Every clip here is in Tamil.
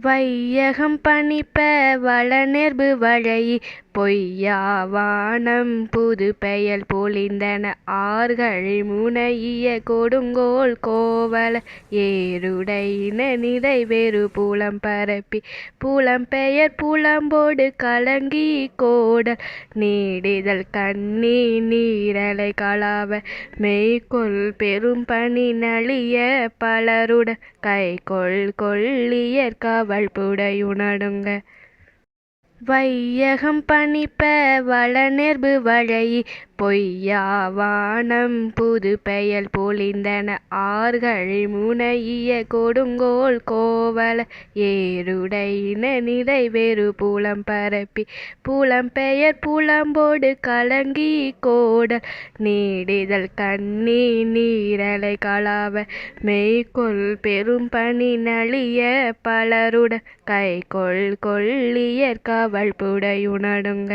வையகம் பணிப்ப வளநெர்பு வளைஇ பொய்யா வானம் புதுப்பெயல் பொலிந்தன ஆர்கழி முனைஇய கொடுங்கோல் கோவல. ஏருடையின நிறைவேறு புலம் பரப்பி. புலம்பெயர் புலம்பொடு கலங்கி கோடல். நீடிதல் கண்ணி நீரலை களாவ மெய்கொள் பெரும்பனி நலிய பலருடன் கைகொள் கொள்ளியர் கவள் புடையுணடுங்க. வையகம் பணிப்ப வளநெர்பு வளைஇ பொய்யா வானம் புதுப்பெயல் பொலிந்தன ஆர்கழி முனைஇய கொடுங்கோல் கோவல. ஏருடையின நிறைவேறு புலம் பரப்பி. புலம்பெயர் புலம்போடு கலங்கி கோடல் நீடிதல் கண்ணி நீரலை கலாவ. மெய்கொள் பெரும்பனி நலிய பலருடன் கைகொள் கொள்ளியர் கவள் புடையுணடுங்க.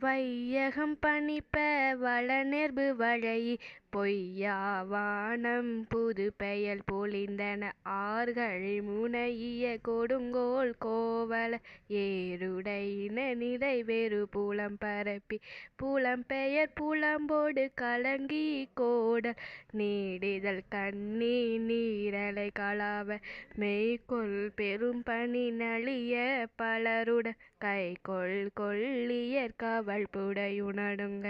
வையகம் பணிப்ப வளநெர்பு வழி பொய்யா வானம் புதுப்பெயல் பொலிந்தன ஆர்கழி முனைஇய கொடுங்கோல் கோவல. ஏறுடையின நிறைவேறு புலம் பரப்பி. புலம்பெயர் புலம்பொடு கலங்கிக் கோடல் நீடிதல் கண்ணி நீரலை கலாவ. மெய்கொள் பெரும்பனி பலருட. பலருடன் கைகொள் கொள்ளியர் கவள் புடையுணடுங்க.